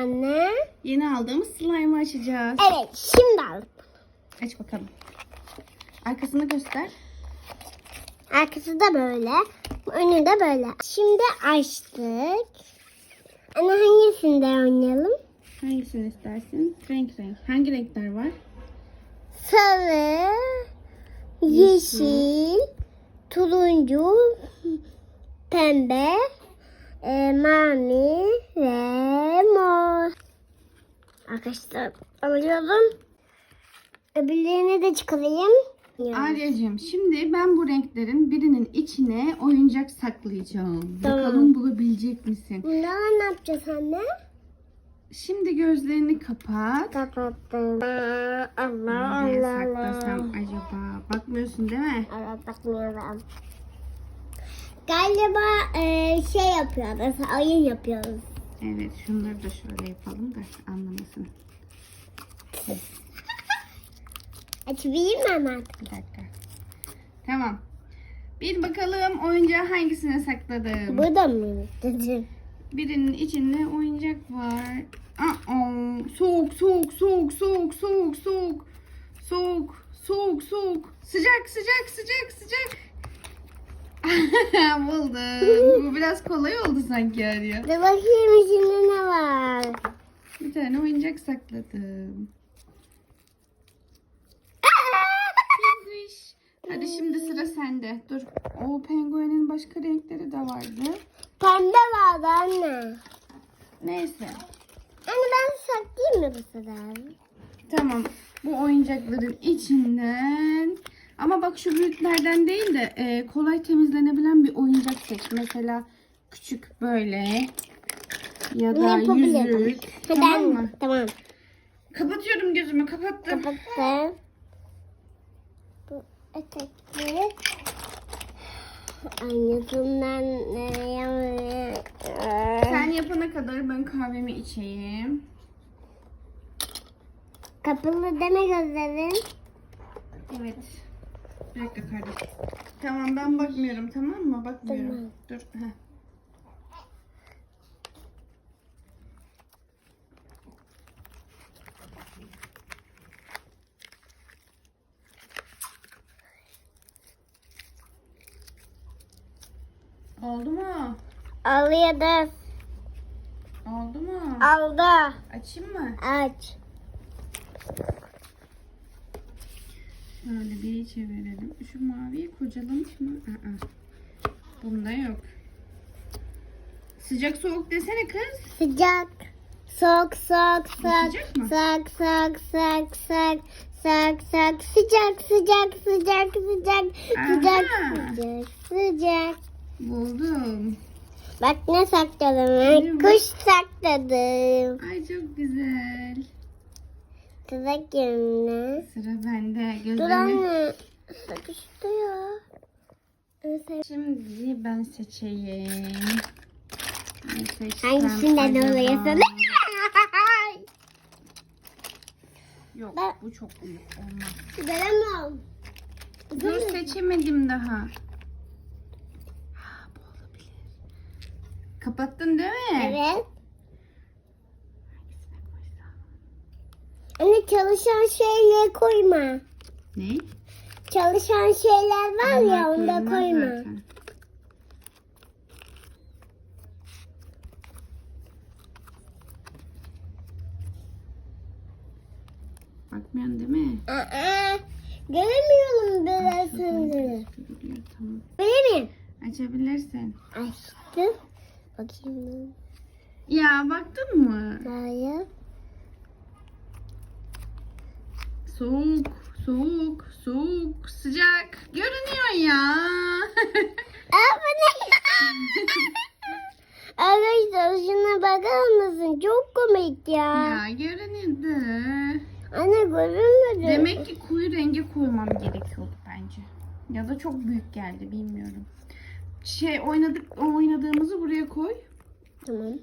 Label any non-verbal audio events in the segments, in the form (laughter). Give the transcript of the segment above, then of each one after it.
anne? Yeni aldığımız slime'ı açacağız. Evet şimdi aldık. Aç bakalım. Arkasını göster. Arkası da böyle. Önü de böyle. Şimdi açtık. Anne hangisinde oynayalım? Hangisini istersin? Renk renk. Hangi renkler var? Sarı, yeşil, turuncu, pembe, e, mavi ve mor. Arkadaşlar alıyorum. Öbürlerini de çıkarayım. Ya. Arya'cığım şimdi ben bu renklerin birinin içine oyuncak saklayacağım. Tamam. Bakalım bulabilecek misin? Bunlar ne yapacağız anne? Şimdi gözlerini kapat. Kapattım. Allah Nereye Allah saklasam Allah. acaba? Bakmıyorsun değil mi? Evet bakmıyorum. Galiba e, şey yapıyoruz. Oyun yapıyoruz. Evet şunları da şöyle yapalım da anlamasın. (laughs) Açayım mı hemen? Bir dakika. Tamam. Bir bakalım oyuncağı hangisine sakladım? Burada mı? (laughs) Dedim. Birinin içinde oyuncak var. Aa, soğuk soğuk soğuk soğuk soğuk soğuk. Soğuk soğuk soğuk. Sıcak sıcak sıcak sıcak. (laughs) Buldum. Bu biraz kolay oldu sanki Arya. Dur bakayım içinde ne var? Bir tane oyuncak sakladım. Pinguiş. Hadi şimdi sıra sende. Dur. O penguenin başka renkleri de vardı. Pembe vardı anne. Neyse. Anne ben saklayayım mı bu sefer? Tamam. Bu oyuncakların içinden ama bak şu büyüklerden değil de e, kolay temizlenebilen bir oyuncak seç. Mesela küçük böyle ya da yüzük. Tamam mı? Tamam. Kapatıyorum gözümü. Kapattım. Kapattım. Bu etekli. Annesinden ne Sen yapana kadar ben kahvemi içeyim. Kapalı deme gözlerin. Evet. Bir dakika kardeşim. Tamam ben bakmıyorum tamam mı? Bakmıyorum. Tamam. Dur. Heh. Oldu mu? Alıyordu. Oldu mu? Aldı. Açayım mı? Aç. Şöyle bir çevirelim. Şu maviyi kocalamış mı? Aa. Bunda yok. Sıcak soğuk desene kız. Sıcak. Soğuk soğuk soğuk. Sıcak mı? Soğuk soğuk soğuk soğuk. Soğuk soğuk sıcak sıcak sıcak sıcak sıcak Aha. sıcak sıcak. Buldum. Bak ne sakladım Ne ben. bu? Kuş sakladım. Ay çok güzel. Tuzak yerine. Sıra bende. Dur Gözlerimi... anne. Sıkıştı ya. Şimdi ben seçeyim. Ne seçsem Hangisinden acaba? oluyorsun? Yok Ben- bu çok büyük olmaz. Göremiyorum. Dur seçemedim daha. Ha, bu olabilir. Kapattın değil mi? Evet. Hangisine koysam? Anne çalışan şeyleri koyma. Ne? Çalışan şeyler var ya Onlar onda koyulmaz koyma. zaten. Bakmıyorsun değil mi? Aa, göremiyorum birisini. gözüküyor, Tamam. Mi? Açabilirsin. Açtım. Bakayım. Ya baktın mı? Hayır. Soğuk, soğuk, soğuk, sıcak. Görünüyor ya. (laughs) (laughs) Arkadaşlar şuna bakar mısın? Çok komik ya. ya görünüyordu. Anne görünmedi. Demek ki koyu rengi koymam gerekiyordu bence. Ya da çok büyük geldi bilmiyorum. Şey oynadık oynadığımızı buraya koy. Tamam.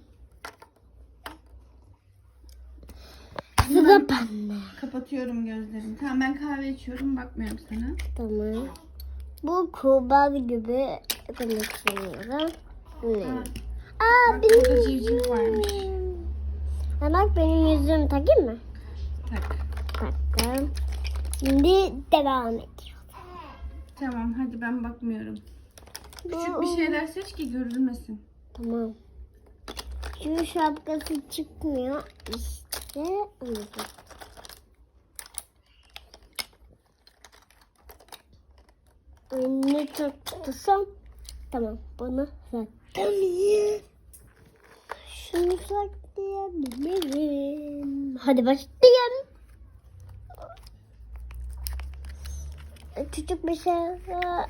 Sıra pembe. Kapatıyorum gözlerimi. Tamam ben kahve içiyorum bakmıyorum sana. Tamam. Bu kurbağa gibi konuşuyorum. Ne? Aa bak benim. burada civciv varmış. Ha, bak benim yüzüm takayım mı? Tak. Taktım. Şimdi devam ediyor. Tamam hadi ben bakmıyorum. Küçük bir şeyler seç ki görülmesin. Tamam. Şu şapkası çıkmıyor. İşte onu. Ne tutsam tamam bunu saklayayım. Şunu saklayabilirim. Hadi başlayalım. Küçük bir şey.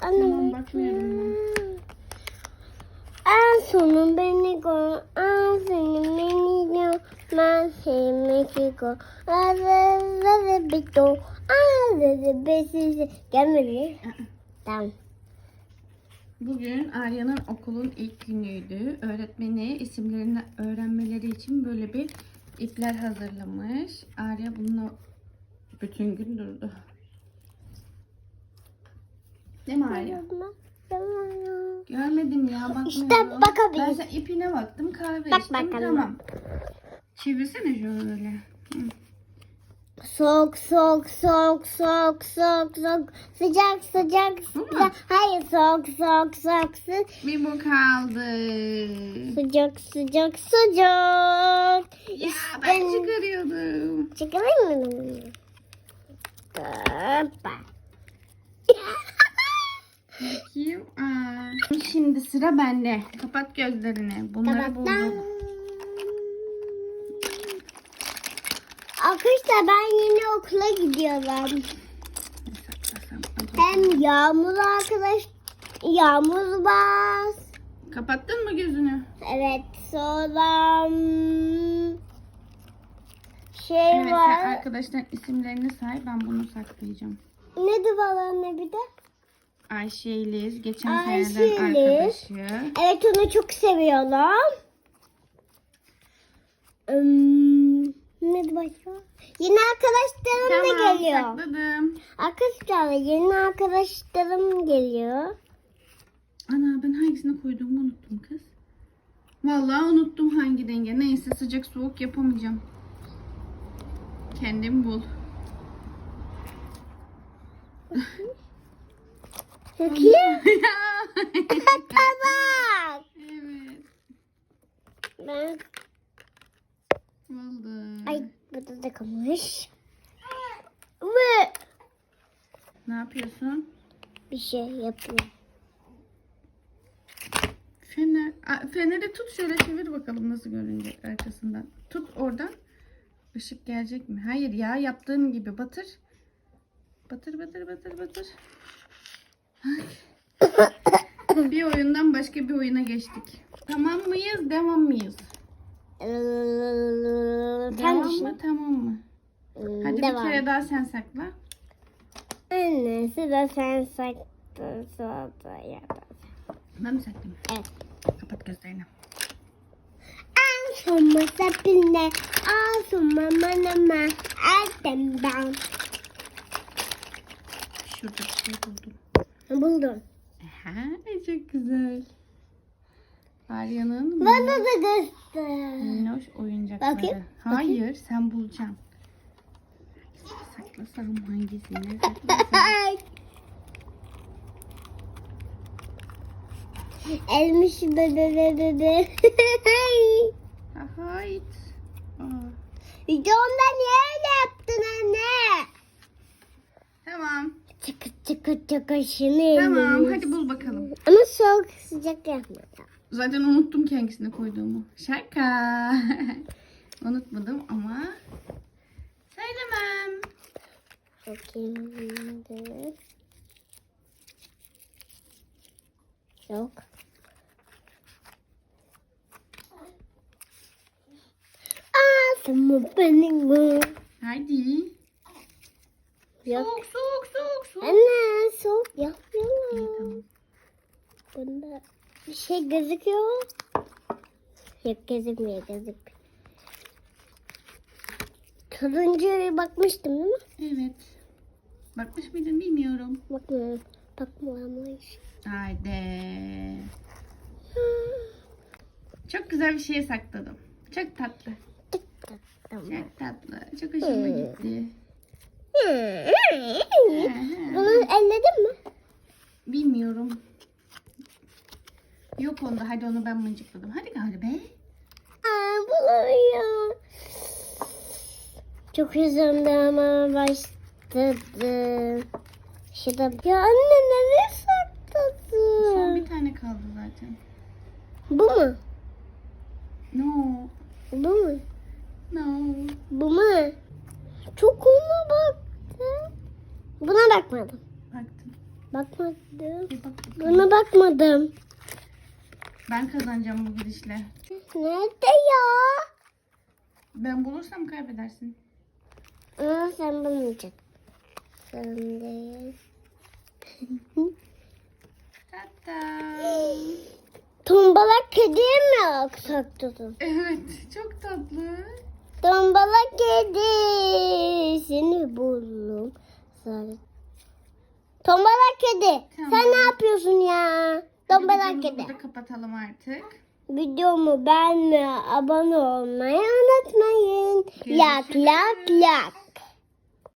Tamam, bakmıyorum En sonun beni gör, en sonun beni gör, ben sevmek gör. Azazazı bito, azazı besizi. Gelmedi. Tamam. Bugün Arya'nın okulun ilk günüydü. Öğretmeni isimlerini öğrenmeleri için böyle bir ipler hazırlamış. Arya bununla bütün gün durdu. Değil mi Arya? Görmedim ya bakmıyorum. İşte bakabiliriz. Ben sen ipine baktım kahve Bak içtim bakalım. tamam. Çevirsene şöyle. Hı. Soğuk soğuk soğuk soğuk soğuk soğuk sıcak sıcak sıcak hayır soğuk soğuk soğuk sı- Bir bu kaldı. sıcak sıcak sıcak Ya ben çıkarıyordum. çıkarayım mı? Hoppa. Bakayım. Aa. Şimdi sıra bende. Kapat gözlerini. Bunları. Kapattım. Arkadaşlar ben yeni okula gidiyorum. Hem yağmur arkadaş yağmur bas. Kapattın mı gözünü? Evet sonra hmm, şey Evet sen var. arkadaşların isimlerini say. Ben bunu saklayacağım. Ne duvar anne bir de? Ayşe İliz. Geçen Ayşe seneden İliz. arkadaşı. Evet onu çok seviyorum. Hmm, ne başka? Yeni arkadaşlarım da Tamam geliyor. sakladım. Arkadaşlar yeni arkadaşlarım geliyor. Ana ben hangisini koyduğumu unuttum kız. Vallahi unuttum hangi denge. Neyse sıcak soğuk yapamayacağım. Kendin bul. Çok (laughs) (laughs) iyi. Bak. evet. Ben, Buldum. ay burada da kalmış. Ve Ne yapıyorsun? bir şey yapıyorum. Fener. Feneri tut şöyle çevir bakalım nasıl görünecek arkasından. Tut oradan. Işık gelecek mi? Hayır ya yaptığım gibi batır. Batır batır batır batır. (coughs) Bir oyundan başka bir oyuna geçtik. Tamam mıyız? Devam mıyız? Düşün. mı? Tamam mı? Hmm, Hadi Devam. bir kere daha sen sakla. Anne sıra sen saklı sonra yapalım. Ben mi saklayayım? Evet. Kapat gözlerini. Asuma sapine, asuma manama, artemdan. Şurada bir şey buldum. Buldum. Aha, çok güzel. Arya'nın Bana da göster. minnoş oyuncakları. Bakayım, Hayır, sen bulacaksın. Saklasam hangisini (laughs) saklasam? Elmiş bebe bebe bebe. Hayt. Aa, Videomda niye öyle yaptın anne? Tamam. Çıkı çıkı çıkı şunu Tamam, hadi bul bakalım. Ama soğuk sıcak yapma. Zaten unuttum ki hangisini koyduğumu. Şaka. (laughs) Unutmadım ama söylemem. Bakayım şimdi. Yok. Ağzımı benim. Hadi. Yok. Soğuk, soğuk, soğuk, soğuk. Anne soğuk tamam. Bunda bir şey gözüküyor. Yok gözükmüyor gözükmüyor. Turuncuya bakmıştım değil mi? Evet. Bakmış mıydın bilmiyorum. Bakmıyorum. Bakmamış. Haydi. (gasps) Çok güzel bir şey sakladım. Çok tatlı. Tamam. Çok tatlı. Çok hoşuma gitti. Bunu elledin mi? Bilmiyorum. Yok onda. Hadi onu ben mıncıkladım. Hadi gari be. Aa, buluyor. Çok hızlı ama başladı. Şurada ya anne nereye Son sakladın? bir tane kaldı zaten. Bu mu? No. Bu mu? No. Bu mu? Çok ona baktım. Buna bakmadım. Baktım. Bakmadım. Bir bak. bakayım. Buna bakmadım. Ben kazanacağım bu gidişle. Nerede ya? Ben bulursam kaybedersin. Aa, sen bulmayacaksın. Sen değil. (laughs) Tata. Tombalak kediye mi sakladın? Evet. Çok tatlı. Tombalak kedi. Seni buldum. Tombalak kedi. Tamam. Sen ne yapıyorsun ya? Videomuzu kedi. burada kapatalım artık. Videomu beğenmeyi, abone olmayı unutmayın. Lak lak lak.